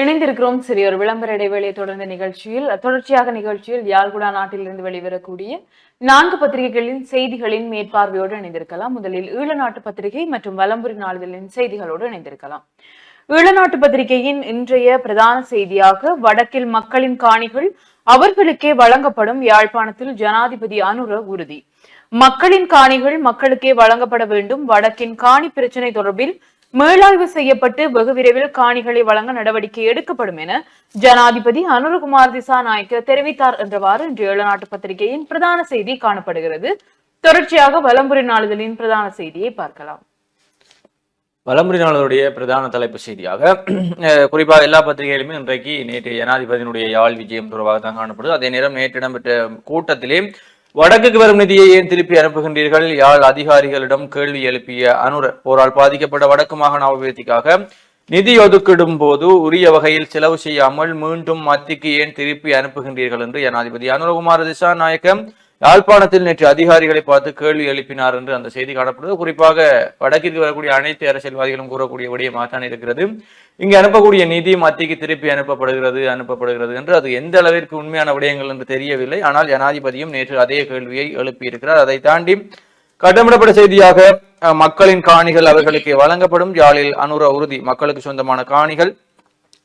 இணைந்திருக்கிறோம். சிறிய ஒரு விளம்பர இடைவேளையை தொடர்ந்த நிகழ்ச்சியில் தொடர்ச்சியாக நிகழ்ச்சியில் யாழ்குடா நாட்டிலிருந்து வெளிவரக்கூடிய நான்கு பத்திரிகைகளின் செய்திகளின் மேற்பார்வையோடு இணைந்திருக்கலாம். முதலில் ஈழ நாட்டு பத்திரிகை மற்றும் வலம்புரி நாளிதழின் செய்திகளோடு இணைந்திருக்கலாம். ஈழநாட்டு பத்திரிகையின் இன்றைய பிரதான செய்தியாக வடக்கில் மக்களின் காணிகள் அவர்களுக்கே வழங்கப்படும் யாழ்ப்பாணத்தில் ஜனாதிபதி அனுர உறுதி. மக்களின் காணிகள் மக்களுக்கே வழங்கப்பட வேண்டும். வடக்கின் காணி பிரச்சினை தொடர்பில் மேலாய்வு செய்யப்பட்டு வெகு விரைவில் காணிகளை வழங்க நடவடிக்கை எடுக்கப்படும் என ஜனாதிபதி அனுரகுமார் திசாநாயக்க தெரிவித்தார் என்றவாறு இன்று ஏழநாட்டு பத்திரிகையின் பிரதான செய்தி காணப்படுகிறது. தொடர்ச்சியாக வலம்புரி நாளிதழின் பிரதான செய்தியை பார்க்கலாம். வலம்புரி நாளருடைய பிரதான தலைப்பு செய்தியாக குறிப்பாக எல்லா பத்திரிகைகளுமே இன்றைக்கு நேற்று ஜனாதிபதியினுடைய யாழ் விஜயம் தொடர்பாக தான் காணப்படுது. அதே நேரம் நேற்று இடம்பெற்ற கூட்டத்திலே வடக்குக்கு வரும் நிதியை ஏன் திருப்பி அனுப்புகின்றீர்கள்? யாழ் அதிகாரிகளிடம் கேள்வி எழுப்பிய அனுர போரால் பாதிக்கப்பட்ட வடக்கு மாகாண அபிவிருத்திக்காக நிதி ஒதுக்கிடும் போது உரிய வகையில் செலவு செய்யாமல் மீண்டும் மத்திக்கு ஏன் திருப்பி அனுப்புகின்றீர்கள் என்று ஜனாதிபதி அனுரகுமார திசாநாயக்கம் யாழ்ப்பாணத்தில் நேற்று அதிகாரிகளை பார்த்து கேள்வி எழுப்பினார் என்று அந்த செய்தி காணப்படுது குறிப்பாக வடக்கிற்கு வரக்கூடிய அனைத்து அரசியல்வாதிகளும் கூறக்கூடிய விடயமாக தான் இருக்கிறது. இங்கு அனுப்பக்கூடிய நிதி மத்திக்கு திருப்பி அனுப்பப்படுகிறது அனுப்பப்படுகிறது என்று அது எந்த அளவிற்கு உண்மையான விடயங்கள் என்று தெரியவில்லை. ஆனால் ஜனாதிபதியும் நேற்று அதே கேள்வியை எழுப்பியிருக்கிறார். அதை தாண்டி கட்டமிடப்பட்ட செய்தியாக மக்களின் காணிகள் அவர்களுக்கு வழங்கப்படும். யாழில் அனுர உறுதி மக்களுக்கு சொந்தமான காணிகள்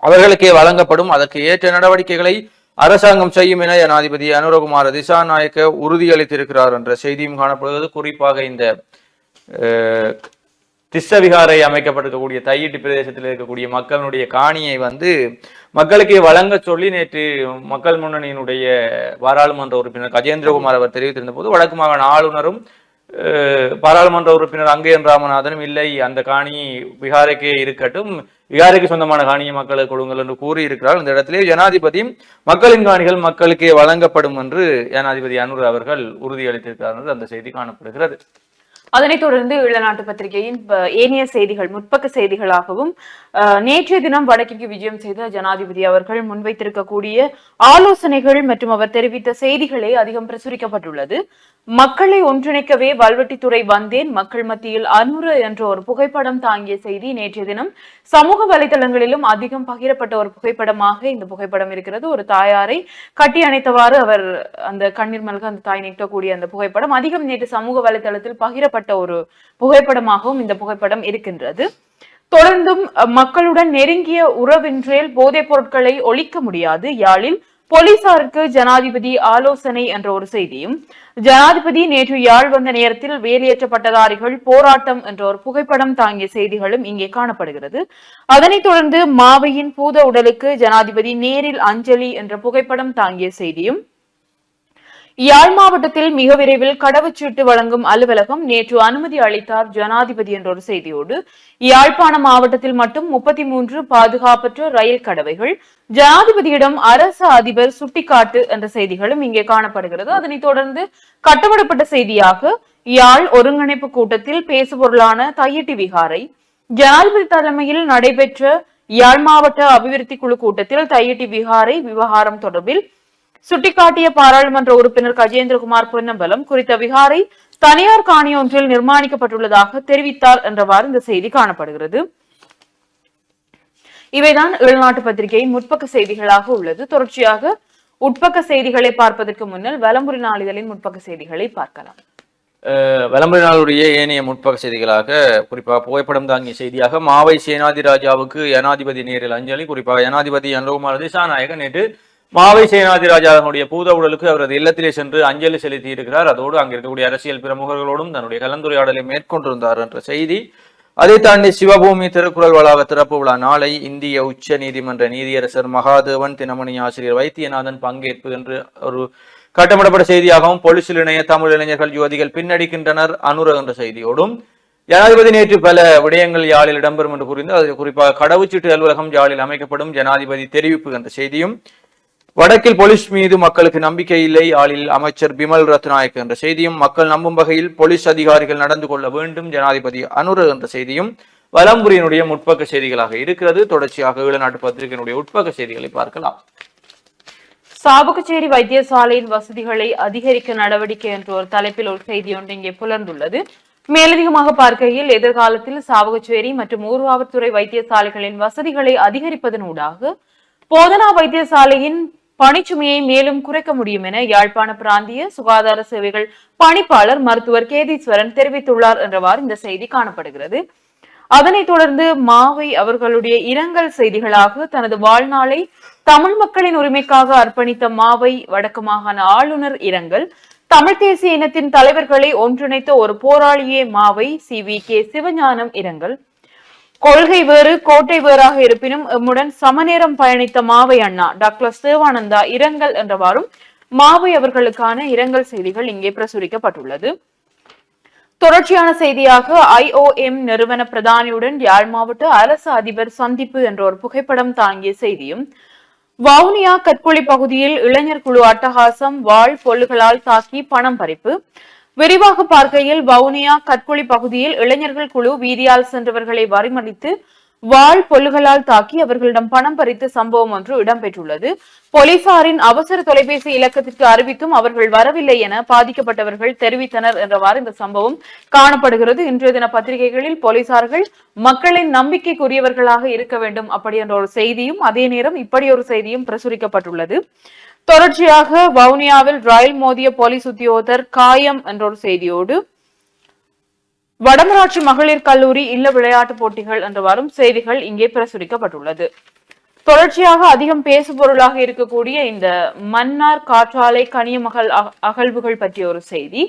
அவர்களுக்கே வழங்கப்படும். அதற்கு ஏற்ற நடவடிக்கைகளை அரசாங்கம் செய்யும் என ஜனாதிபதி அனுரகுமார திசாநாயக்க உறுதியளித்திருக்கிறார் என்ற செய்தியும் காணப்படுகிறது. குறிப்பாக இந்த அஹ், திஸ்ஸவிகாரை அமைக்கப்பட்டிருக்கக்கூடிய தையீட்டு பிரதேசத்தில் இருக்கக்கூடிய மக்களுடைய காணியை வந்து மக்களுக்கே வழங்க சொல்லி நேற்று மக்கள் முன்னணியினுடைய பாராளுமன்ற உறுப்பினர் கஜேந்திரகுமார் அவர் தெரிவித்திருந்த போது வடக்கு மாகாண ஆளுநரும் பாராளுமன்ற உறுப்பினர் அங்கேயன் ராமநாதனும் இல்லை அந்த காணி விகாரைக்கே இருக்கட்டும் விகாரைக்கு சொந்தமான காணியை மக்களுக்கு கொடுங்கள் என்று கூறியிருக்கிறார். இந்த இடத்திலே ஜனாதிபதி மக்களின் காணிகள் மக்களுக்கே வழங்கப்படும் என்று ஜனாதிபதி அனுர் அவர்கள் உறுதியளித்திருக்கிறார் என்று அந்த செய்தி காணப்படுகிறது. அதனைத் தொடர்ந்து ஈழநாட்டு பத்திரிகையின் ஏனைய செய்திகள் முற்பக்க செய்திகளாகவும் நேற்றைய தினம் வடக்கிற்கு விஜயம் செய்த ஜனாதிபதி அவர்கள் முன்வைத்திருக்கக்கூடிய ஆலோசனைகள் மற்றும் அவர் தெரிவித்த செய்திகளே அதிகம் பிரசுரிக்கப்பட்டுள்ளது. மக்களை ஒன்றிணைக்கவே வல்வெட்டித்துறை வந்தேன். மக்கள் மத்தியில் அனுர என்ற ஒரு புகைப்படம் தாங்கிய செய்தி நேற்றைய தினம் சமூக வலைதளங்களிலும் அதிகம் பகிரப்பட்ட ஒரு புகைப்படமாக இந்த புகைப்படம் இருக்கிறது. ஒரு தாயாரை கட்டி அணைத்தவாறு அவர் அந்த கண்ணீர் மல்க அந்த தாய் நீட்டக்கூடிய அந்த புகைப்படம் அதிகம் நேற்று சமூக வலைதளத்தில் பகிரப்பட்ட ஒரு புகைப்படமாகவும் இந்த புகைப்படம் இருக்கின்றது. தொடர்ந்தும் மக்களுடன் நெருங்கிய உறவின்றேல் போதைப் பொருட்களை ஒழிக்க முடியாது. யாழில் போலீசாருக்கு ஜனாதிபதி ஆலோசனை என்ற ஒரு செய்தியும் ஜனாதிபதி நேற்று யாழ் வந்த நேரத்தில் வேலையற்ற பட்டதாரிகள் போராட்டம் என்ற ஒரு புகைப்படம் தாங்கிய செய்திகளும் இங்கே காணப்படுகிறது. அதனைத் தொடர்ந்து மாவையின் பூத உடலுக்கு ஜனாதிபதி நேரில் அஞ்சலி என்ற புகைப்படம் தாங்கிய செய்தியும் யாழ் மாவட்டத்தில் மிக விரைவில் கடவுச்சீட்டு வழங்கும் அலுவலகம் நேற்று அனுமதி அளித்தார் ஜனாதிபதி என்ற ஒரு செய்தியோடு. யாழ்ப்பாண மாவட்டத்தில் மட்டும் முப்பத்தி மூன்று பாதுகாப்பற்ற ரயில் கடவைகள் ஜனாதிபதியிடம் அரசு அதிபர் சுட்டிக்காட்டு என்ற செய்திகளும் இங்கே காணப்படுகிறது. அதனைத் தொடர்ந்து கட்டப்படப்பட்ட செய்தியாக யாழ் ஒருங்கிணைப்பு கூட்டத்தில் பேசுபொருளான தையிட்டி விகாரை ஜனாதிபதி தலைமையில் நடைபெற்ற யாழ் மாவட்ட அபிவிருத்தி குழு கூட்டத்தில் தையிட்டி விகாரை விவகாரம் தொடர்பில் சுட்டிக்காட்டிய பாராளுமன்ற உறுப்பினர் கஜேந்திரகுமார் பொன்னம்பலம் குறித்த விகாரை தனியார் காணியொன்றில் நிர்மாணிக்கப்பட்டுள்ளதாக தெரிவித்தார் என்றவாறு இந்த செய்தி காணப்படுகிறது. இவைதான் உள்நாட்டு பத்திரிகையின் முற்பக்க செய்திகளாக உள்ளது. தொடர்ச்சியாக உட்பக்க செய்திகளை பார்ப்பதற்கு முன்னர் வலம்புரி நாளிதழின் முற்பக்க செய்திகளை பார்க்கலாம். வலம்புரி நாளுடைய ஏனைய முற்பக செய்திகளாக குறிப்பாக புகைப்படம் தாங்கிய செய்தியாக மாவை சேனாதி ராஜாவுக்கு ஜனாதிபதி நேரில் அஞ்சலி குறிப்பாக ஜனாதிபதி அனுகுமார் திசாநாயகன் நேற்று மாவை சேனாதிராஜாவினுடைய பூத உடலுக்கு அவரது இல்லத்திலே சென்று அஞ்சலி செலுத்தி இருக்கிறார் அதோடு அங்கே இருக்கக்கூடிய அரசியல் பிரமுகர்களோடும் தன்னுடைய கலந்துரையாடலை மேற்கொண்டிருந்தார் என்ற செய்தி. அதை தாண்டி சிவபூமி திருக்குறள் வளாக திறப்பு விழா நாளை இந்திய உச்ச நீதிமன்ற நீதியரசர் மகாதேவன் தினமணி ஆசிரியர் வைத்தியநாதன் பங்கேற்பு என்று ஒரு கட்டமிடப்பட்ட செய்தியாகவும் பொலிசில் இணைய தமிழ் இளைஞர்கள் யுவதிகள் பின்னடிக்கின்றனர் அனுர என்ற செய்தியோடும். ஜனாதிபதி நேற்று பல விடயங்கள் யாழில் இடம்பெறும் என்று கூறிந்து அதில் குறிப்பாக கடவுச்சீட்டு அலுவலகம் யாழில் அமைக்கப்படும் ஜனாதிபதி தெரிவிப்பு என்ற செய்தியும் வடக்கில் போலீஸ் மீது மக்களுக்கு நம்பிக்கை இல்லை. ஆளில் அமைச்சர் பிமல் ரத்நாயக் என்ற செய்தியும் மக்கள் நம்பும் வகையில் போலீஸ் அதிகாரிகள் நடந்து கொள்ள வேண்டும் ஜனாதிபதி அனுர என்ற செய்தியும் வலம்புரியினுடைய முற்பக்க செய்திகளாக இருக்கிறது. தொடர்ச்சியாக ஈழநாட்டு பத்திரிகையினுடைய உட்பக்க செய்திகளை பார்க்கலாம். சாவகச்சேரி வைத்தியசாலையின் வசதிகளை அதிகரிக்க நடவடிக்கை என்ற ஒரு தலைப்பில் ஒரு செய்தி ஒன்று இங்கே புலர்ந்துள்ளது. மேலதிகமாக பார்க்கையில் எதிர்காலத்தில் சாவகச்சேரி மற்றும் ஊர்வாவத்துறை வைத்தியசாலைகளின் வசதிகளை அதிகரிப்பதனூடாக போதனா வைத்தியசாலையின் பணிச்சுமையை மேலும் குறைக்க முடியும் என யாழ்ப்பாண பிராந்திய சுகாதார சேவைகள் பணிப்பாளர் மருத்துவர் கேதீஸ்வரன் தெரிவித்துள்ளார் என்றவாறு இந்த செய்தி காணப்படுகிறது. அதனைத் தொடர்ந்து மாவை அவர்களுடைய இரங்கல் செய்திகளாக தனது வாழ்நாளை தமிழ் மக்களின் உரிமைக்காக அர்ப்பணித்த மாவை வடக்கு மாகாண ஆளுநர் இரங்கல் தமிழ் தேசிய இனத்தின் தலைவர்களை ஒன்றிணைத்த ஒரு போராளியே மாவை சி வி கே சிவஞானம் இரங்கல் கொள்கை வேறு கோட்டை வேறாக இருப்பினும் எம்முடன் சமநேரம் பயணித்த மாவை அண்ணா டாக்டர் சிவானந்தா இரங்கல் என்றவாறும் மாவை அவர்களுக்கான இரங்கல் செய்திகள் இங்கே பிரசுரிக்கப்பட்டுள்ளது. தொடர்ச்சியான செய்தியாக ஐஓஎம் நிறுவன பிரதானியுடன் யாழ் மாவட்ட அரசு அதிபர் சந்திப்பு என்ற ஒரு புகைப்படம் தாங்கிய செய்தியும் வவுனியா கற்குழி பகுதியில் இளைஞர் குழு அட்டகாசம் வாழ் பொல்லுகளால் தாக்கி பணம் பறிப்பு விரிவாக பார்க்கையில் வவுனியா கற்குழி பகுதியில் இளைஞர்கள் குழு வீதியால் சென்றவர்களை வரிமடித்து வாழ் பொல்லுகளால் தாக்கி அவர்களிடம் பணம் பறித்த சம்பவம் ஒன்று இடம்பெற்றுள்ளது. போலீசாரின் அவசர தொலைபேசி இலக்கத்திற்கு அறிவித்தும் அவர்கள் வரவில்லை என பாதிக்கப்பட்டவர்கள் தெரிவித்தனர் என்றவாறு இந்த சம்பவம் காணப்படுகிறது. இன்றைய தின பத்திரிகைகளில் போலீசார்கள் மக்களின் நம்பிக்கைக்குரியவர்களாக இருக்க வேண்டும் அப்படி என்ற ஒரு செய்தியும் அதே நேரம் இப்படி ஒரு செய்தியும் பிரசுரிக்கப்பட்டுள்ளது. தொடர்ச்சியாக வவுனியாவில் ரயில் மோதிய போலீஸ் உத்தியோகத்தர் காயம் என்ற ஒரு செய்தியோடு வடமராட்சி மகளிர் கல்லூரி இல்ல விளையாட்டுப் போட்டிகள் என்று வரும் செய்திகள் இங்கே பிரசுரிக்கப்பட்டுள்ளது. தொடர்ச்சியாக அதிகம் பேசு பொருளாக இருக்கக்கூடிய இந்த மன்னார் காற்றாலை கனியமகள் அகழ்வுகள் பற்றிய ஒரு செய்தி.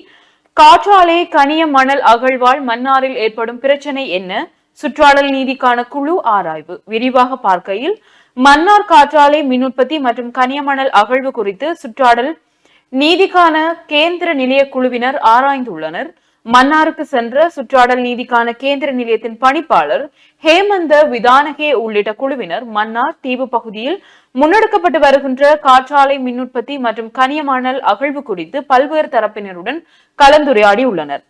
காற்றாலை கனிய மணல் அகழ்வால் மன்னாரில் ஏற்படும் பிரச்சனை என்ன? சுற்றாடல் நீதிக்கான குழு ஆராய்வு. விரிவாக பார்க்கையில் மன்னார் காற்றாலை மின் உற்பத்தி மற்றும் கனியமணல் அகழ்வு குறித்து சுற்றாடல் நீதிக்கான கேந்திர நிலைய குழுவினர் ஆராய்ந்துள்ளனர். மன்னாருக்கு சென்ற சுற்றாடல் நீதிக்கான கேந்திர நிலையத்தின் பணிப்பாளர் ஹேமந்த விதானகே உள்ளிட்ட குழுவினர் மன்னார் தீவு பகுதியில் முன்னெடுக்கப்பட்டு வருகின்ற காற்றாலை மின் உற்பத்தி மற்றும் கனியமணல் அகழ்வு குறித்து பல்வேறு தரப்பினருடன் கலந்துரையாடி உள்ளனர்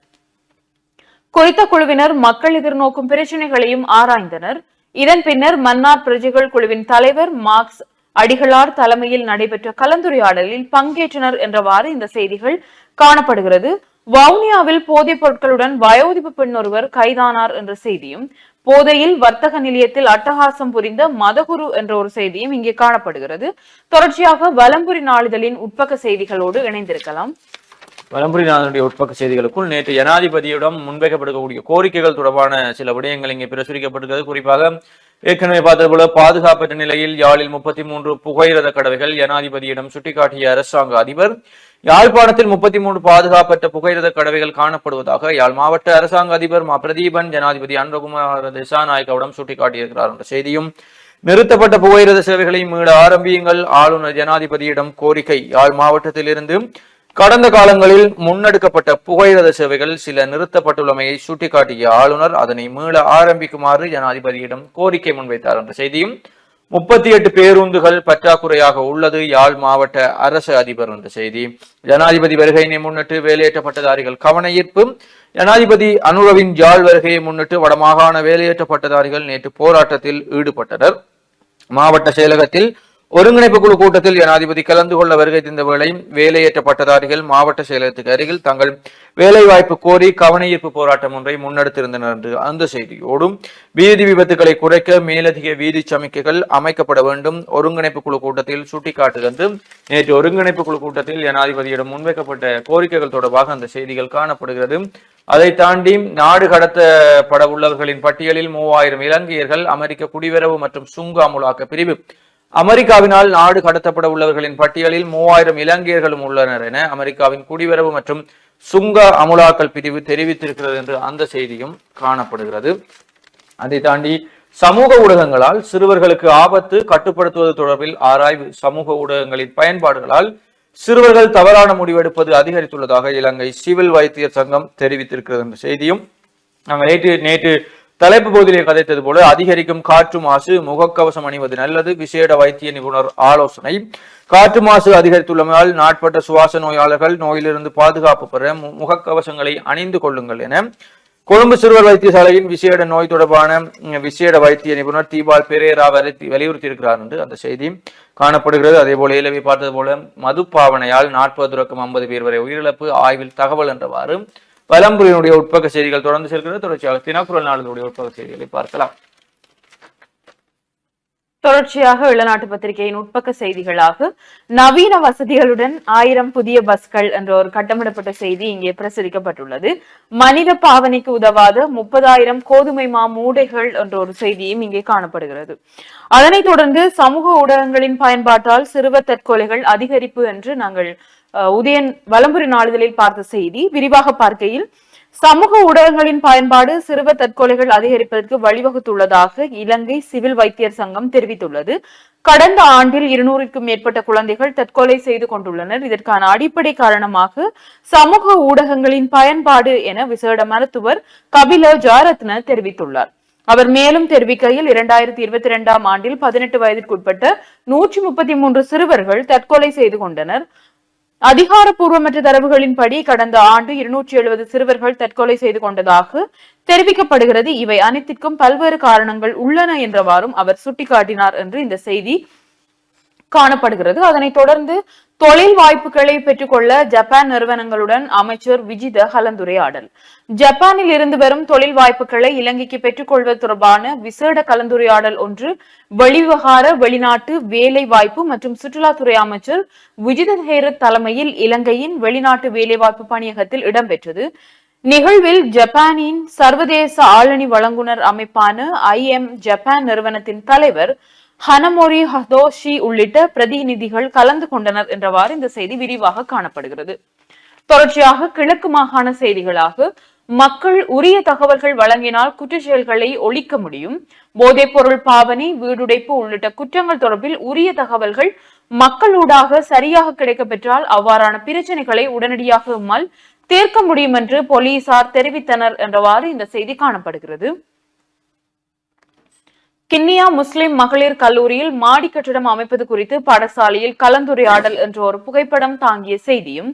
குறித்த குழுவினர் மக்கள் எதிர்நோக்கும் பிரச்சனைகளையும் ஆராய்ந்தனர். இதன் பின்னர் மன்னார் பிரஜைகள் குழுவின் தலைவர் மார்க்ஸ் அடிகளார் தலைமையில் நடைபெற்ற கலந்துரையாடலில் பங்கேற்றனர் என்றவாறு இந்த செய்திகள் காணப்படுகிறது. வவுனியாவில் போதைப் பொருட்களுடன் வயோதிப்பு பெண் ஒருவர் கைதானார் என்ற செய்தியும் போதையில் வர்த்தக நிலையத்தில் அட்டகாசம் புரிந்த மதகுரு என்ற ஒரு செய்தியும் இங்கே காணப்படுகிறது. தொடர்ச்சியாக வலம்புரி நாளிதழின் உட்பக்க செய்திகளோடு இணைந்திருக்கலாம். வலம்புரிநாதனுடைய உட்பக்க செய்திகளுக்குள் நேற்று ஜனாதிபதியிடம் முன்வைக்கப்படக்கூடிய கோரிக்கைகள் தொடர்பான சில விடயங்கள் இங்கே பிரசுரிக்கப்பட்டிருக்கிறது குறிப்பாக ஏற்கனவே பார்த்தது போல பாதுகாப்பற்ற நிலையில் யாழில் முப்பத்தி மூன்று புகையிரத கடவைகள் ஜனாதிபதியிடம் சுட்டிக்காட்டிய அரசாங்க அதிபர். யாழ்ப்பாணத்தில் முப்பத்தி மூன்று பாதுகாப்பற்ற புகையிரத கடவைகள் காணப்படுவதாக யாழ் மாவட்ட அரசாங்க அதிபர் மா. பிரதீபன் ஜனாதிபதி அன்பகுமார் திசாநாயக்கவிடம் சுட்டிக்காட்டியிருக்கிறார் என்ற செய்தியும். நிறுத்தப்பட்ட புகையிரத சேவைகளை மீள ஆரம்பியுங்கள். ஆளுநர் ஜனாதிபதியிடம் கோரிக்கை. யாழ் மாவட்டத்திலிருந்து கடந்த காலங்களில் முன்னெடுக்கப்பட்ட புகையிரத சேவைகள் சில நிறுத்தப்பட்டுள்ளமையை சுட்டிக்காட்டிய ஆளுநர் அதனை மீள ஆரம்பிக்குமாறு ஜனாதிபதியிடம் கோரிக்கை முன்வைத்தார் என்ற செய்தியும் முப்பத்தி எட்டு பேருந்துகள் பற்றாக்குறையாக உள்ளது யாழ் மாவட்ட அரசு அதிபர் என்ற செய்தி. ஜனாதிபதி வருகையினை முன்னிட்டு வேலையேற்ற பட்டதாரிகள் கவன ஈர்ப்பு. ஜனாதிபதி அனுரவின் யாழ் வருகையை முன்னிட்டு வடமாகாண வேலையேற்ற பட்டதாரிகள் நேற்று போராட்டத்தில் ஈடுபட்டனர். மாவட்ட செயலகத்தில் ஒருங்கிணைப்பு குழு கூட்டத்தில் ஜனாதிபதி கலந்து கொள்ள வருகை தந்த வேளை வேலையேற்ற பட்டதாரிகள் மாவட்ட செயலகத்துக்கு அருகில் தங்கள் வேலைவாய்ப்பு கோரி கவனஈர்ப்பு போராட்டம் ஒன்றை முன்னெடுத்திருந்தனர் என்று அந்த செய்தியோடும் வீதி விபத்துகளை குறைக்க மேலதிக வீதி சமிக்கைகள் அமைக்கப்பட வேண்டும். ஒருங்கிணைப்பு குழு கூட்டத்தில் சுட்டிக்காட்டு என்று நேற்று ஒருங்கிணைப்பு குழு கூட்டத்தில் ஜனாதிபதியிடம் முன்வைக்கப்பட்ட கோரிக்கைகள் தொடர்பாக அந்த செய்திகள் காணப்படுகிறது. அதை தாண்டி நாடு கடத்தப்பட உள்ளவர்களின் பட்டியலில் மூவாயிரம் இலங்கையர்கள் அமெரிக்க குடிவரவு மற்றும் சுங்க அமுலாக்க பிரிவு அமெரிக்காவினால் நாடு கடத்தப்பட உள்ளவர்களின் பட்டியலில் மூவாயிரம் இலங்கையர்களும் உள்ளனர் என அமெரிக்காவின் குடிவரவு மற்றும் சுங்க அமுலாக்கல் பிரிவு தெரிவித்திருக்கிறது என்று அந்த செய்தியும் காணப்படுகிறது. அதை தாண்டி சமூக ஊடகங்களால் சிறுவர்களுக்கு ஆபத்து கட்டுப்படுத்துவது தொடர்பில் ஆராய்வு சமூக ஊடகங்களின் பயன்பாடுகளால் சிறுவர்கள் தவறான முடிவெடுப்பது அதிகரித்துள்ளதாக இலங்கை சிவில் வைத்தியர் சங்கம் தெரிவித்திருக்கிறது என்ற செய்தியும் நாங்கள் நேற்று நேற்று தலைப்பு பகுதியிலே கதைத்தது போல அதிகரிக்கும் காற்று மாசு முகக்கவசம் அணிவது நல்லது விசேட வைத்திய நிபுணர் ஆலோசனை. காற்று மாசு அதிகரித்துள்ளமையால் நாட்பட்ட சுவாச நோயாளர்கள் நோயிலிருந்து பாதுகாப்பு பெற முகக்கவசங்களை அணிந்து கொள்ளுங்கள் என கொழும்பு சிறுவர் வைத்தியசாலையின் விசேட நோய் தொடர்பான விசேட வைத்திய நிபுணர் தீபால் பெரேரா வலியுறுத்தி இருக்கிறார் என்று அந்த செய்தி காணப்படுகிறது. அதே போல இலவி பார்த்தது போல மது பாவனையால் நாற்பது தொடக்கம் ஐம்பது பேர் வரை உயிரிழப்பு ஆய்வில் தகவல் என்றவாறு வலம்புரியினுடைய உட்பக்க செய்திகள் தொடர்ந்து செல்கிறது தொடர்ச்சியாக தினக்குரல் நாளினுடைய உட்பக்க செய்திகளை பார்க்கலாம். தொடர்ச்சியாக வெளிநாட்டு பத்திரிகையின் உட்பக்க செய்திகளாக நவீன வசதிகளுடன் ஆயிரம் புதிய பஸ்கள் என்ற ஒரு கட்டமிடப்பட்ட செய்தி இங்கே பிரசுரிக்கப்பட்டுள்ளது. மனித பாவனைக்கு உதவாத முப்பதாயிரம் கோதுமை மா மூடைகள் என்ற ஒரு செய்தியும் இங்கே காணப்படுகிறது. அதனைத் தொடர்ந்து சமூக ஊடகங்களின் பயன்பாட்டால் சிறுவர் தற்கொலைகள் அதிகரிப்பு என்று நாங்கள் உதயன் வலம்புரி நாளிதழில் பார்த்த செய்தி. விரிவாக பார்க்கையில் சமூக ஊடகங்களின் பயன்பாடு சிறுவர் தற்கொலைகள் அதிகரிப்பதற்கு வழிவகுத்துள்ளதாக இலங்கை சிவில் வைத்தியர் சங்கம் தெரிவித்துள்ளது. கடந்த ஆண்டில் இருநூறுக்கும் மேற்பட்ட குழந்தைகள் தற்கொலை செய்து கொண்டுள்ளனர். இதற்கான அடிப்படை காரணமாக சமூக ஊடகங்களின் பயன்பாடு என விசேட மருத்துவர் கபில ஜாரத்ன தெரிவித்துள்ளார். அவர் மேலும் தெரிவிக்கையில் இரண்டாயிரத்தி இருபத்தி இரண்டாம் ஆண்டில் பதினெட்டு வயதிற்குட்பட்ட நூற்றி முப்பத்தி மூன்று சிறுவர்கள் தற்கொலை செய்து கொண்டனர். அதிகாரப்பூர்வமற்ற தரவுகளின்படி கடந்த ஆண்டு இருநூற்றி எழுபது சிறுவர்கள் தற்கொலை செய்து கொண்டதாக தெரிவிக்கப்படுகிறது. இவை அனைத்திற்கும் பல்வேறு காரணங்கள் உள்ளன என்றவாறும் அவர் சுட்டிக்காட்டினார் என்று இந்த செய்தி காணப்படுகிறது. அதனைத் தொடர்ந்து தொழில் வாய்ப்புகளை பெற்றுக்கொள்ள ஜப்பான் நிறுவனங்களுடன் அமைச்சர் விஜித கலந்துரையாடல். ஜப்பானில் இருந்து வரும் தொழில் வாய்ப்புகளை இலங்கைக்கு பெற்றுக்கொள்வது தொடர்பான விசேட கலந்துரையாடல் ஒன்று வெளிவிவகார வெளிநாட்டு வேலை வாய்ப்பு மற்றும் சுற்றுலாத்துறை அமைச்சர் விஜித ஹேரத் தலைமையில் இலங்கையின் வெளிநாட்டு வேலைவாய்ப்பு பணியகத்தில் இடம்பெற்றது. நிகழ்வில் ஜப்பானின் சர்வதேச ஆளணி வழங்குனர் அமைப்பான ஐ எம் ஜப்பான் நிறுவனத்தின் தலைவர் ஹனமொரி ஹதோஷி உள்ளிட்ட பிரதிநிதிகள் கலந்து கொண்டனர் என்றவாறு இந்த செய்தி விரிவாக காணப்படுகிறது. தொடர்ச்சியாக கிழக்கு மாகாண செய்திகளாக மக்கள் உரிய தகவல்கள் வழங்கினால் குற்றச் செயல்களை ஒழிக்க முடியும். போதைப் பொருள் பாவனை வீடுடைப்பு உள்ளிட்ட குற்றங்கள் தொடர்பில் உரிய தகவல்கள் மக்களூடாக சரியாக கிடைக்கப்பெற்றால் அவ்வாறான பிரச்சனைகளை உடனடியாக எம்மால் தீர்க்க முடியும் என்று போலீசார் தெரிவித்தனர் என்றவாறு இந்த செய்தி காணப்படுகிறது. கிண்ணியா முஸ்லிம் மகளிர் கல்லூரியில் மாடி கட்டிடம் அமைப்பது குறித்து பாடசாலையில் கலந்துரையாடல் என்ற ஒரு புகைப்படம் தாங்கிய செய்தியும்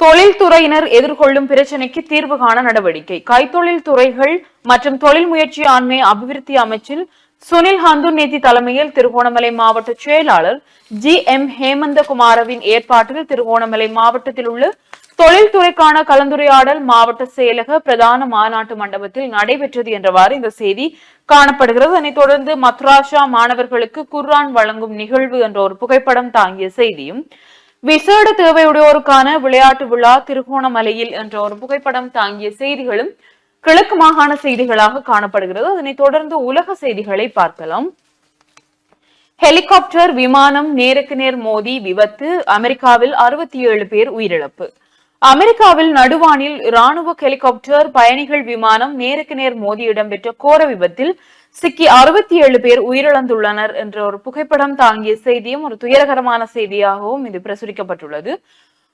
தொழில்துறையினர் எதிர்கொள்ளும் பிரச்சினைக்கு தீர்வு காண நடவடிக்கை. கைத்தொழில் துறைகள் மற்றும் தொழில் முயற்சி ஆண்மை அபிவிருத்தி அமைச்சில் சுனில் ஹந்துநேதி தலைமையில் திருகோணமலை மாவட்ட செயலாளர் ஜி எம் ஹேமந்த குமாரவின் ஏற்பாட்டில் திருகோணமலை மாவட்டத்தில் உள்ள தொழில்துறைக்கான கலந்துரையாடல் மாவட்ட செயலக பிரதான மாநாட்டு மண்டபத்தில் நடைபெற்றது என்றவாறு இந்த செய்தி காணப்படுகிறது. அதனைத் தொடர்ந்து மத்ராஷா மாணவர்களுக்கு குர்ஆன் வழங்கும் நிகழ்வு என்ற ஒரு புகைப்படம் தாங்கிய செய்தியும் விசேட தேவையுடையோருக்கான விளையாட்டு விழா திருகோணமலையில் என்ற ஒரு புகைப்படம் தாங்கிய செய்திகளும் கிழக்கு மாகாண செய்திகளாக காணப்படுகிறது. அதனைத் தொடர்ந்து உலக செய்திகளை பார்க்கலாம். ஹெலிகாப்டர் விமானம் நேருக்கு நேர் மோதி விபத்து அமெரிக்காவில் அறுபத்தி ஏழு பேர் உயிரிழப்பு. அமெரிக்காவில் நடுவானில் ராணுவ ஹெலிகாப்டர் பயணிகள் விமானம் நேருக்கு நேர் மோதி இடம்பெற்ற கோர விபத்தில் சிக்கி அறுபத்தி ஏழு பேர் உயிரிழந்துள்ளனர் என்ற ஒரு புகைப்படம் தாங்கிய செய்தியும் ஒரு துயரகரமான செய்தியாகவும் இது பிரசுரிக்கப்பட்டுள்ளது.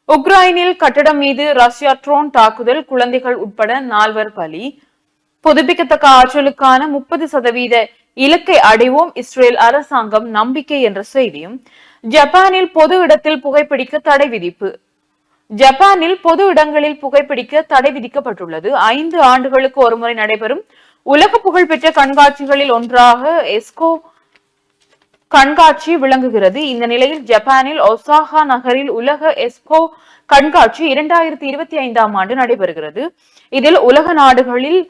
உக்ரைனில் கட்டடம் மீது ரஷ்யா ட்ரோன் தாக்குதல் குழந்தைகள் உட்பட நால்வர் பலி. புதுப்பிக்கத்தக்க ஆற்றலுக்கான முப்பது சதவீத இலக்கை அடைவோம் இஸ்ரேல் அரசாங்கம் நம்பிக்கை என்ற செய்தியும். ஜப்பானில் பொது இடத்தில் புகைப்பிடிக்க தடை விதிப்பு. ஜப்பானில் பொது இடங்களில் புகைப்பிடிக்க தடை விதிக்கப்பட்டுள்ளது. ஐந்து ஆண்டுகளுக்கு ஒருமுறை நடைபெறும் உலக புகழ்பெற்ற கண்காட்சிகளில் ஒன்றாக எஸ்கோ கண்காட்சி விளங்குகிறது. இந்த நிலையில் ஜப்பானில் ஒசாகா நகரில் உலக எஸ்கோ கண்காட்சி இரண்டாயிரத்தி இருபத்தி ஐந்தாம் ஆண்டு நடைபெறுகிறது. இதில் உலக நாடுகளில்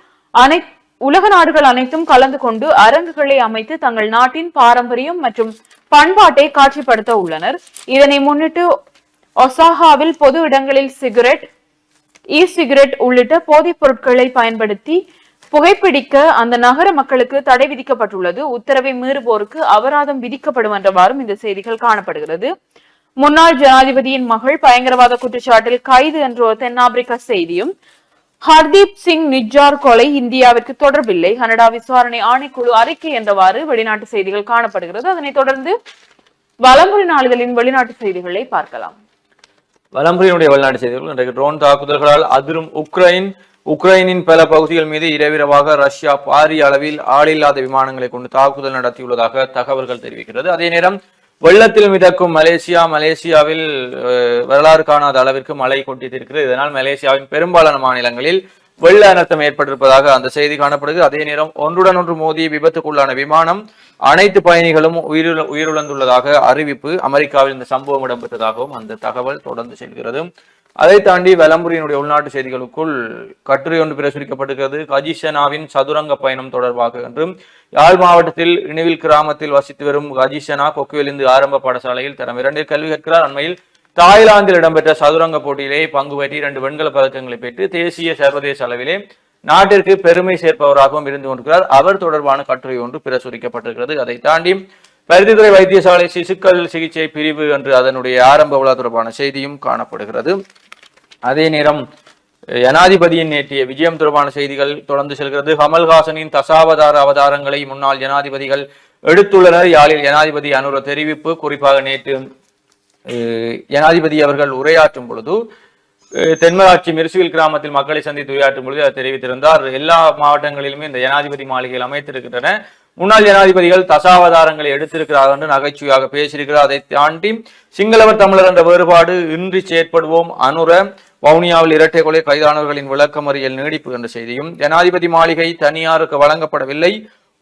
அனை உலக நாடுகள் அனைத்தும் கலந்து கொண்டு அரங்குகளை அமைத்து தங்கள் நாட்டின் பாரம்பரியம் மற்றும் பண்பாட்டை காட்சிப்படுத்த உள்ளனர். இதனை முன்னிட்டு ஒசாகாவில் பொது இடங்களில் சிகரெட் இ சிகரெட் உள்ளிட்ட போதைப் பொருட்களை பயன்படுத்தி புகைப்பிடிக்க அந்த நகர மக்களுக்கு தடை விதிக்கப்பட்டுள்ளது. உத்தரவை மீறுவோருக்கு அபராதம் விதிக்கப்படும் என்றவாறும் இந்த செய்திகள் காணப்படுகிறது. முன்னாள் ஜனாதிபதியின் மகள் பயங்கரவாத குற்றச்சாட்டில் கைது என்ற ஒரு தென்னாப்பிரிக்க செய்தியும் ஹர்தீப் சிங் நிஜார் கொலை இந்தியாவிற்கு தொடர்பில்லை. கனடா விசாரணை ஆணைக்குழு அறிக்கை என்றவாறு வெளிநாட்டு செய்திகள் காணப்படுகிறது. அதனைத் தொடர்ந்து வலம்புரி நாளிதழின் வெளிநாட்டு செய்திகளை பார்க்கலாம். வலம்புரியினுடைய வெளிநாட்டு செய்திகள் இன்றைக்கு ட்ரோன் தாக்குதல்களால் அதிரும் உக்ரைன். உக்ரைனின் பல பகுதிகள் மீது இரவிரவாக ரஷ்யா பாரிய அளவில் ஆளில்லாத விமானங்களை கொண்டு தாக்குதல் நடத்தியுள்ளதாக தகவல்கள் தெரிவிக்கிறது. அதே நேரம் வெள்ளத்தில் மிதக்கும் மலேசியா மலேசியாவில் வரலாறு காணாத அளவிற்கு மழை கொட்டித்திருக்கிறது இதனால் மலேசியாவின் பெரும்பாலான மாநிலங்களில் வெள்ள அனர்த்தம் ஏற்பட்டிருப்பதாக அந்த செய்தி காணப்படுகிறது அதே நேரம் ஒன்றுடன் ஒன்று மோதி விபத்துக்குள்ளான விமானம் அனைத்து பயணிகளும் உயிரிழ உயிரிழந்துள்ளதாக அறிவிப்பு அமெரிக்காவில் இந்த சம்பவம் இடம்பெற்றதாகவும் அந்த தகவல் தொடர்ந்து செல்கிறது. அதை தாண்டி வலம்புரியினுடைய உள்நாட்டு செய்திகளுக்குள் கட்டுரை ஒன்று பிரசுரிக்கப்பட்டிருக்கிறது. கஜிஷனாவின் சதுரங்க பயணம் தொடர்பாக என்றும் யாழ் மாவட்டத்தில் இணைவில் கிராமத்தில் வசித்து வரும் கஜிஷனா கொக்குவிலிருந்து ஆரம்ப பாடசாலையில் தரம் இரண்டில் கல்வி கற்கிறார் அண்மையில் தாய்லாந்தில் இடம்பெற்ற சதுரங்க போட்டியிலே பங்கு பற்றி இரண்டு வெண்கல பதக்கங்களை பெற்று தேசிய சர்வதேச அளவிலே நாட்டிற்கு பெருமை சேர்ப்பவராகவும் இருந்து கொண்டிருக்கிறார். அவர் தொடர்பான கட்டுரை ஒன்று பிரசுரிக்கப்பட்டிருக்கிறது. அதை தாண்டி பருத்தித்துறை வைத்தியசாலை சிசுக்கள் சிகிச்சை பிரிவு என்று அதனுடைய ஆரம்ப விழா தொடர்பான செய்தியும் காணப்படுகிறது. அதே நேரம் ஜனாதிபதியின் நேற்றைய விஜயம் தொடர்பான செய்திகள் தொடர்ந்து செல்கிறது. கமல்ஹாசனின் தசாவதார அவதாரங்களை முன்னாள் ஜனாதிபதிகள் எடுத்துள்ளனர். யாழில் ஜனாதிபதி அனுர தெரிவிப்பு குறிப்பாக நேற்று ஜனாதிபதி அவர்கள் உரையாற்றும் பொழுது தென்மராட்சி மிர்சுவில் கிராமத்தில் மக்களை சந்தித்து உரையாற்றும் பொழுது அவர் தெரிவித்திருந்தார். எல்லா மாவட்டங்களிலுமே இந்த ஜனாதிபதி மாளிகைகள் அமைத்திருக்கின்றன. முன்னாள் ஜனாதிபதிகள் தசாவதாரங்களை எடுத்திருக்கிறார்கள் என்று நகைச்சுவையாக பேசியிருக்கிறார். அதை தாண்டி சிங்களவர் தமிழர் என்ற வேறுபாடு இன்றி செயற்படுவோம். அனுர வவுனியாவில் இரட்டை கொலை கைதானவர்களின் விளக்கமறியல் நீடிப்பு என்ற செய்தியும் ஜனாதிபதி மாளிகை தனியாருக்கு வழங்கப்படவில்லை.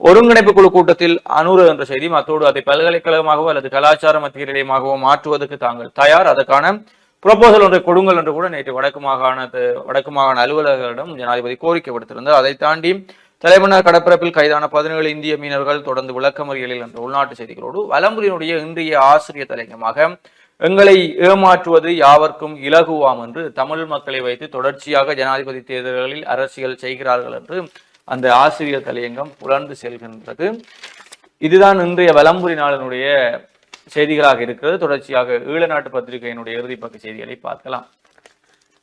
ஒருங்கிணைப்பு குழு கூட்டத்தில் அனுறு என்ற செய்தி அத்தோடு அதை பல்கலைக்கழகமாகவோ அல்லது கலாச்சார மத்திய நிலையமாகவோ மாற்றுவதற்கு தாங்கள் தயார். அதற்கான புரப்போசல் ஒன்றை கொடுங்கள் என்று கூட நேற்று வடக்கு மாகாணத்து வடக்கு மாகாண அலுவலர்களிடம் ஜனாதிபதி கோரிக்கை விடுத்திருந்தார். அதை தாண்டி தலைமன்னார் கடற்பரப்பில் கைதான பதினேழு இந்திய மீனவர்கள் தொடர்ந்து விளக்கமறியலில் என்ற உள்நாட்டு செய்திகளோடு வலம்புரியினுடைய இன்றைய ஆசிரியர் தலையங்கமாக எங்களை ஏமாற்றுவது யாவர்க்கும் இலகுவாம் என்று தமிழ் மக்களை வைத்து தொடர்ச்சியாக ஜனாதிபதி தேர்தல்களில் அரசியல் செய்கிறார்கள் என்று அந்த ஆசிரியர் தலையங்கம் புலர்ந்து செல்கின்றது. இதுதான் இன்றைய வலம்புரி நாளினுடைய செய்திகளாக இருக்கிறது. தொடர்ச்சியாக ஈழநாட்டு பத்திரிகையினுடைய இறுதிப்பக்க செய்திகளை பார்க்கலாம்.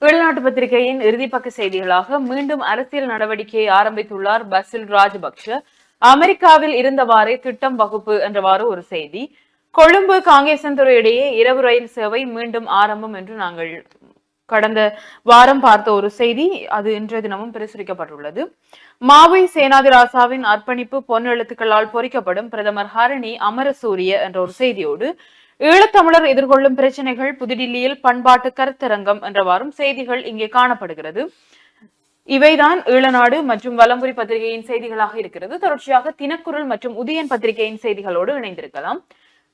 வெளிநாட்டு பத்திரிகையின் இறுதிப்பக்க செய்திகளாக மீண்டும் அரசியல் நடவடிக்கையை ஆரம்பித்துள்ளார் பசில் ராஜபக்ஷ. அமெரிக்காவில் இருந்தவாறே திட்டம் வகுப்பு என்றவாறு ஒரு செய்தி. கொழும்பு காங்கேசன்துறை இடையே இரவு ரயில் சேவை மீண்டும் ஆரம்பம் என்று நாங்கள் கடந்த வாரம் பார்த்த ஒரு செய்தி அது இன்றைய தினமும் பிரசுரிக்கப்பட்டுள்ளது. மாவை சேனாதிராசாவின் அர்ப்பணிப்பு பொன்னெழுத்துக்களால் பொறிக்கப்படும் பிரதமர் ஹரணி அமரசூரிய என்ற ஒரு செய்தியோடு ஈழத்தமிழர் எதிர்கொள்ளும் பிரச்சனைகள் புதுடில்லியில் பண்பாட்டு கருத்தரங்கம் என்றவாறும் செய்திகள் இங்கே காணப்படுகிறது. இவைதான் ஈழநாடு மற்றும் வலம்புரி பத்திரிகையின் செய்திகளாக இருக்கிறது. தொடர்ச்சியாக தினக்குரல் மற்றும் உதயன் பத்திரிகையின் செய்திகளோடு இணைந்திருக்கலாம்.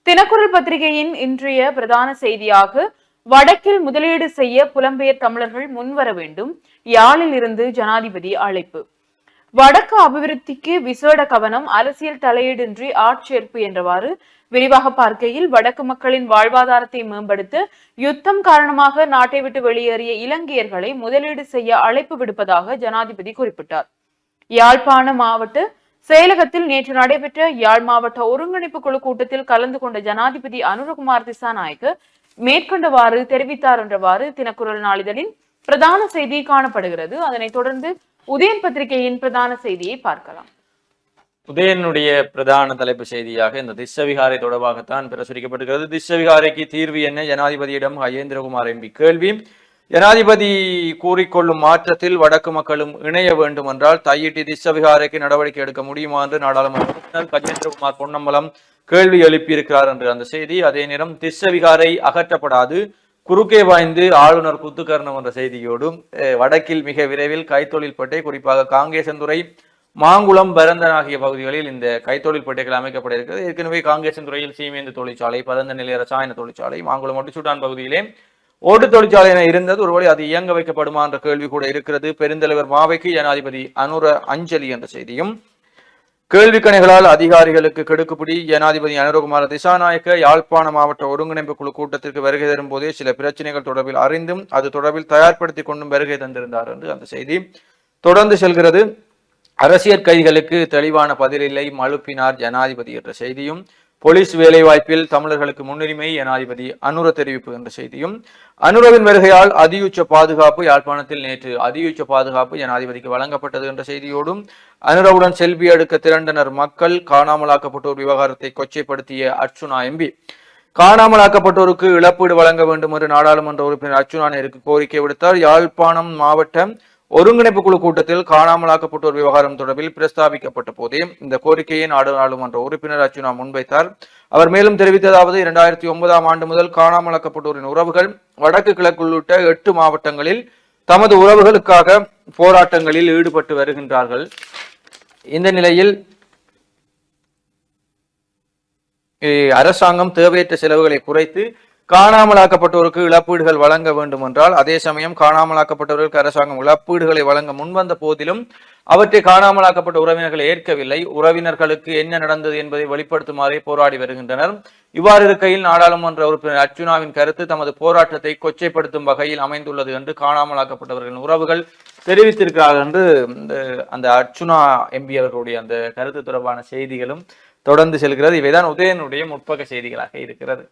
தினக்குரல் பத்திரிகையின் இன்றைய பிரதான செய்தியாக வடக்கில் முதலீடு செய்ய புலம்பெயர் தமிழர்கள் முன்வர வேண்டும். யாழில் இருந்து ஜனாதிபதி அழைப்பு. வடக்கு அபிவிருத்திக்கு விசேட கவனம் அரசியல் தலையீடின்றி ஆட்சேர்ப்பு என்றவாறு விரிவாக பார்க்கையில் வடக்கு மக்களின் வாழ்வாதாரத்தை மேம்படுத்த யுத்தம் காரணமாக நாட்டை விட்டு வெளியேறிய இலங்கையர்களை முதலீடு செய்ய அழைப்பு விடுப்பதாக ஜனாதிபதி குறிப்பிட்டார். யாழ்ப்பாண மாவட்ட செயலகத்தில் நேற்று நடைபெற்ற யாழ் மாவட்ட ஒருங்கிணைப்பு குழு கூட்டத்தில் கலந்து கொண்ட ஜனாதிபதி அனுரகுமார் திசாநாயக்கு மேற்கொண்டவாறு தெரிவித்தார் என்றவாறு தினக்குரல் நாளிதழின் பிரதான செய்தி காணப்படுகிறது. அதனைத் தொடர்ந்து உதயன் பத்திரிகையின் பிரதான செய்தியை பார்க்கலாம். உதயனுடைய பிரதான தலைப்பு செய்தியாக இந்த திஸ்ஸவிகாரை தொடர்பாகத்தான் பிரசுரிக்கப்படுகிறது திஸ்ஸவிகாரைக்கு தீர்வு என்ன? ஜனாதிபதியிடம் ஹயேந்திரகுமார் எம்பி கேள்வி. ஜனாதிபதி கூறிக்கொள்ளும் மாற்றத்தில் வடக்கு மக்களும் இணைய வேண்டும் என்றால் தையிட்டி திஸ்ஸவிகாரைக்கு நடவடிக்கை எடுக்க முடியுமா என்று நாடாளுமன்ற உறுப்பினர் கஜேந்திரகுமார் பொன்னம்பலம் கேள்வி எழுப்பியிருக்கிறார் என்று அந்த செய்தி. அதே நேரம் திஸ்ஸவிகாரை அகற்றப்படாது. குறுக்கே வாய்ந்து ஆளுநர் குத்துக்கரணம் என்ற செய்தியோடும் வடக்கில் மிக விரைவில் கைத்தொழில் பட்டை குறிப்பாக காங்கேசன்துறை மாங்குளம் பரந்தன் ஆகிய பகுதிகளில் இந்த கைத்தொழில் பட்டைகள் அமைக்கப்பட இருக்கிறது. ஏற்கனவே காங்கேசந்துறையில் சீமேந்து தொழிற்சாலை பரந்த நிலைய ரசாயன தொழிற்சாலை மாங்குளம் ஒட்டுச்சூட்டான் பகுதியிலே ஓட்டு தொழிற்சாலை என இருந்தது. ஒருவேளை அது இயங்க வைக்கப்படுமா என்ற கேள்வி கூட இருக்கிறது. பெருந்தலைவர் மாவைக்கு ஜனாதிபதி அனுர அஞ்சலி என்ற செய்தியும் கேள்விக்கணைகளால் அதிகாரிகளுக்கு கெடுக்குப்பிடி ஜனாதிபதி அனுரகுமார திசாநாயக்க யாழ்ப்பாண மாவட்ட ஒருங்கிணைப்பு குழு கூட்டத்திற்கு வருகை தரும் போதே சில பிரச்சனைகள் தொடர்பில் அறிந்தும் அது தொடர்பில் தயார்படுத்தி கொண்டும் வருகை தந்திருந்தார் என்று அந்த செய்தி தொடர்ந்து செல்கிறது. அரசியல் கைதிகளுக்கு தெளிவான பதிலில்லை மழுப்பினார் ஜனாதிபதி என்ற செய்தியும். போலீஸ் வேலைவாய்ப்பில் தமிழர்களுக்கு முன்னுரிமை ஜனாதிபதி அனுர தெரிவிப்பு என்ற செய்தியும் அனுரவின் வருகையால் அதியுச்ச பாதுகாப்பு யாழ்ப்பாணத்தில் நேற்று அதியுச்ச பாதுகாப்பு ஜனாதிபதிக்கு வழங்கப்பட்டது என்ற செய்தியோடும் அனுரவுடன் செல்வி அடுக்க திரண்டனர் மக்கள் காணாமலாக்கப்பட்டோர் விவகாரத்தை கொச்சைப்படுத்திய அர்ச்சுனா எம்பி. காணாமலாக்கப்பட்டோருக்கு இழப்பீடு வழங்க வேண்டும் என்று நாடாளுமன்ற உறுப்பினர் அர்ச்சுனா நேருக்கு கோரிக்கை விடுத்தார். யாழ்ப்பாணம் மாவட்ட ஒருங்கிணைப்பு குழு கூட்டத்தில் காணாமலாக்கப்பட்டோர் விவகாரம் தொடர்பில் பிரஸ்தாபிக்கப்பட்ட போதே இந்த கோரிக்கையை நாடாளுமன்ற உறுப்பினர் அர்ச்சுனா முன்வைத்தார். அவர் மேலும் தெரிவித்ததாவது இரண்டாயிரத்தி ஒன்பதாம் ஆண்டு முதல் காணாமலாக்கப்பட்டோரின் உறவுகள் வடக்கு கிழக்கு உள்ளிட்ட எட்டு மாவட்டங்களில் தமது உறவுகளுக்காக போராட்டங்களில் ஈடுபட்டு வருகின்றார்கள். இந்த நிலையில் அரசாங்கம் தேவையற்ற செலவுகளை குறைத்து காணாமலாக்கப்பட்டோருக்கு இழப்பீடுகள் வழங்க வேண்டும் என்றால் அதே சமயம் காணாமலாக்கப்பட்டவர்களுக்கு அரசாங்கம் இழப்பீடுகளை வழங்க முன்வந்த போதிலும் அவற்றை காணாமலாக்கப்பட்ட உறவினர்கள் ஏற்கவில்லை. உறவினர்களுக்கு என்ன நடந்தது என்பதை வெளிப்படுத்துமாறே போராடி வருகின்றனர். இவ்வாறு இருக்கையில் நாடாளுமன்ற உறுப்பினர் அர்ச்சுனாவின் கருத்து தமது போராட்டத்தை கொச்சைப்படுத்தும் வகையில் அமைந்துள்ளது என்று காணாமலாக்கப்பட்டவர்களின் உறவுகள் தெரிவித்திருக்கிறார்கள் என்று இந்த அந்த அர்ச்சுனா எம்பி அவர்களுடைய அந்த கருத்து தொடர்பான செய்திகளும் தொடர்ந்து செல்கிறது. இவைதான் உதயனுடைய முற்பக்க செய்திகளாக இருக்கிறது.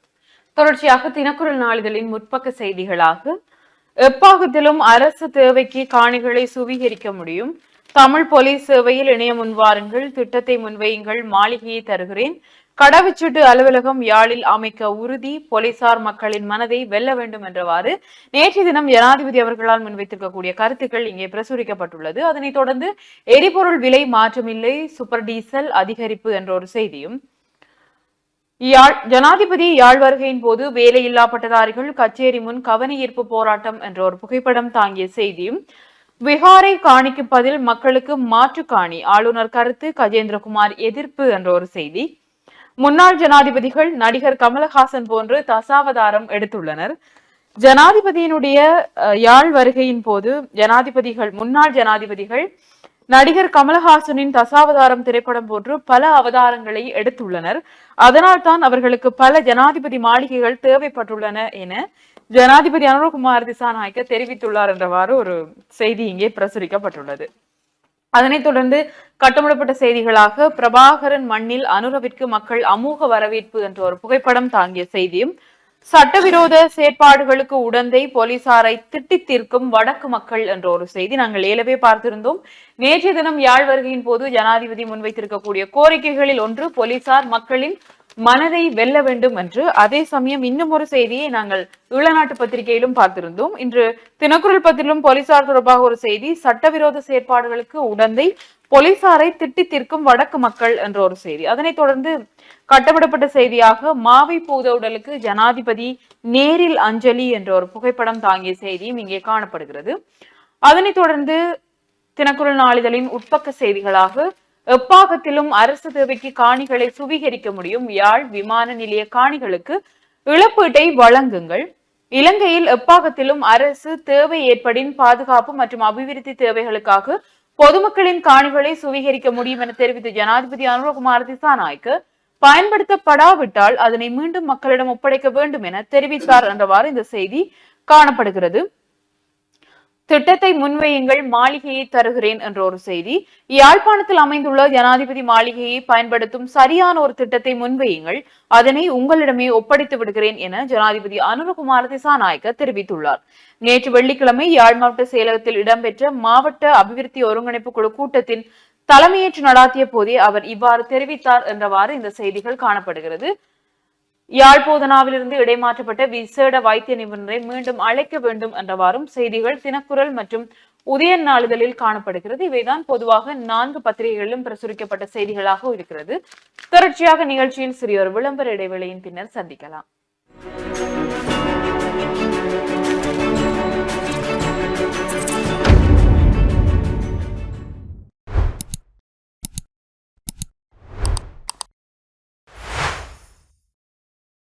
தொடர்ச்சியாக தினக்குரல் நாளிதழின் முற்பக்க செய்திகளாக எப்பாகத்திலும் அரசு தேவைக்கு காணிகளை சுவீகரிக்க முடியும். தமிழ் போலீஸ் சேவையில் இணைய முன்வாருங்கள் திட்டத்தை முன்வையுங்கள் மாளிகையை தருகிறேன். கடவுச்சீட்டு அலுவலகம் யாழில் அமைக்க உறுதி போலீசார் மக்களின் மனதை வெல்ல வேண்டும் என்றவாறு நேற்று தினம் ஜனாதிபதி அவர்களால் முன்வைத்திருக்கக்கூடிய கருத்துக்கள் இங்கே பிரசுரிக்கப்பட்டுள்ளது. அதனைத் தொடர்ந்து எரிபொருள் விலை மாற்றமில்லை சூப்பர் டீசல் அதிகரிப்பு என்ற ஒரு செய்தியும் யாழ் ஜனாதிபதி யாழ் வருகையின் போது வேலையில்லா பட்டதாரிகள் கச்சேரி முன் கவனஈர்ப்பு போராட்டம் என்ற ஒரு புகைப்படம் தாங்கிய செய்தியும் விகாரை காணிக்கு பதில் மக்களுக்கு மாற்று காணி. ஆளுநர் கருத்து கஜேந்திரகுமார் எதிர்ப்பு என்ற ஒரு செய்தி. முன்னாள் ஜனாதிபதிகள் நடிகர் கமலஹாசன் போன்று தசாவதாரம் எடுத்துள்ளனர். ஜனாதிபதியினுடைய அஹ், யாழ் வருகையின் போது ஜனாதிபதிகள் முன்னாள் ஜனாதிபதிகள் நடிகர் கமலஹாசனின் தசாவதாரம் திரைப்படம் போன்று பல அவதாரங்களை எடுத்துள்ளனர். அதனால் தான் அவர்களுக்கு பல ஜனாதிபதி மாளிகைகள் தேவைப்பட்டுள்ளன என ஜனாதிபதி அனுரகுமார் திசாநாயக்க தெரிவித்துள்ளார் என்றவாறு ஒரு செய்தி இங்கே பிரசுரிக்கப்பட்டுள்ளது. அதனைத் தொடர்ந்து கட்டமிடப்பட்ட செய்திகளாக பிரபாகரன் மண்ணில் அனுரவிற்கு மக்கள் அமோக வரவேற்பு என்ற ஒரு புகைப்படம் தாங்கிய செய்தியும் சட்டவிரோத செயற்பாடுகளுக்கு உடந்தை போலீசாரை திட்டி தீர்க்கும் வடக்கு மக்கள் என்ற ஒரு செய்தி நாங்கள் ஏலவே பார்த்திருந்தோம். நேற்றைய தினம் யாழ் வருகையின் போது ஜனாதிபதி முன்வைத்திருக்கக்கூடிய கோரிக்கைகளில் ஒன்று போலீசார் மக்களின் மனதை வெல்ல வேண்டும் என்று. அதே சமயம் இன்னும் ஒரு செய்தியை நாங்கள் ஈழநாட்டு பத்திரிகையிலும் பார்த்திருந்தோம். இன்று தினக்குரல் பத்திரிலும் போலீசார் தொடர்பாக ஒரு செய்தி சட்டவிரோத செயற்பாடுகளுக்கு உடந்தை போலீசாரை திட்டி தீர்க்கும் வடக்கு மக்கள் என்ற ஒரு செய்தி. அதனைத் தொடர்ந்து கட்டப்படப்பட்ட செய்தியாக மாவை பூத உடலுக்கு ஜனாதிபதி நேரில் அஞ்சலி என்ற ஒரு புகைப்படம் தாங்கிய செய்தியும் இங்கே காணப்படுகிறது. அதனைத் தொடர்ந்து தினக்குரல் நாளிதழின் உட்பக்க செய்திகளாக எப்பாகத்திலும் அரசு தேவைக்கு காணிகளை சுவீகரிக்க முடியும். யாழ் விமான நிலைய காணிகளுக்கு இழப்பீட்டை வழங்குங்கள். இலங்கையில் எப்பாகத்திலும் அரசு தேவை ஏற்படின் பாதுகாப்பு மற்றும் அபிவிருத்தி தேவைகளுக்காக பொதுமக்களின் காணிகளை சுவீகரிக்க முடியும் என தெரிவித்த ஜனாதிபதி அனுரகுமார் திசாநாயக்க பயன்படுத்தப்படாவிட்டால் அதனை மீண்டும் மக்களிடம் ஒப்படைக்க வேண்டும் என தெரிவித்தார் என்றவாறு இந்த செய்தி காணப்படுகிறது. திட்டத்தை முன்வையுங்கள் மாளிகையை தருகிறேன் என்ற ஒரு செய்தி யாழ்ப்பாணத்தில் அமைந்துள்ள ஜனாதிபதி மாளிகையை பயன்படுத்தும் சரியான ஒரு திட்டத்தை முன்வையுங்கள் அதனை உங்களிடமே ஒப்படைத்து விடுகிறேன் என ஜனாதிபதி அனுரகுமார திசாநாயக்க தெரிவித்துள்ளார். நேற்று வெள்ளிக்கிழமை யாழ் மாவட்ட செயலகத்தில் இடம்பெற்ற மாவட்ட அபிவிருத்தி ஒருங்கிணைப்பு குழு கூட்டத்தின் தலைமையேற்று நடாத்திய போதே அவர் இவ்வாறு தெரிவித்தார் என்றவாறு இந்த செய்திகள் காணப்படுகிறது. யாழ்போதனாவிலிருந்து இடைமாற்றப்பட்ட விசேட வைத்திய நிபுணரை மீண்டும் அழைக்க வேண்டும் என்றவாறும் செய்திகள் தினக்குரல் மற்றும் உதயன் நாளிதழில் காணப்படுகிறது. இவைதான் பொதுவாக நான்கு பத்திரிகைகளிலும் பிரசுரிக்கப்பட்ட செய்திகளாக இருக்கிறது. தொடர்ச்சியாக நிகழ்ச்சியில் சிறியொரு விளம்பர இடைவெளியின் பின்னர் சந்திக்கலாம்.